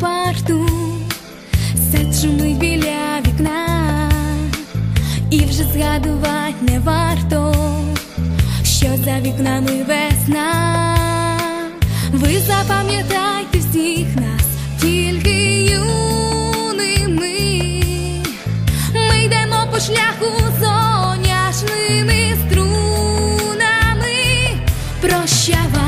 парту, сад біля вікна, і вже згадувати не варто, що за вікнами весна. Ви запам'ятайте всіх нас, тільки юними. Ми йдемо по шляху соняшними струнами. Прощавай,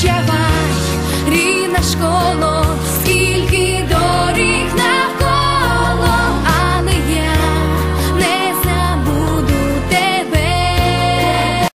прощавай, рідна школа, скільки до.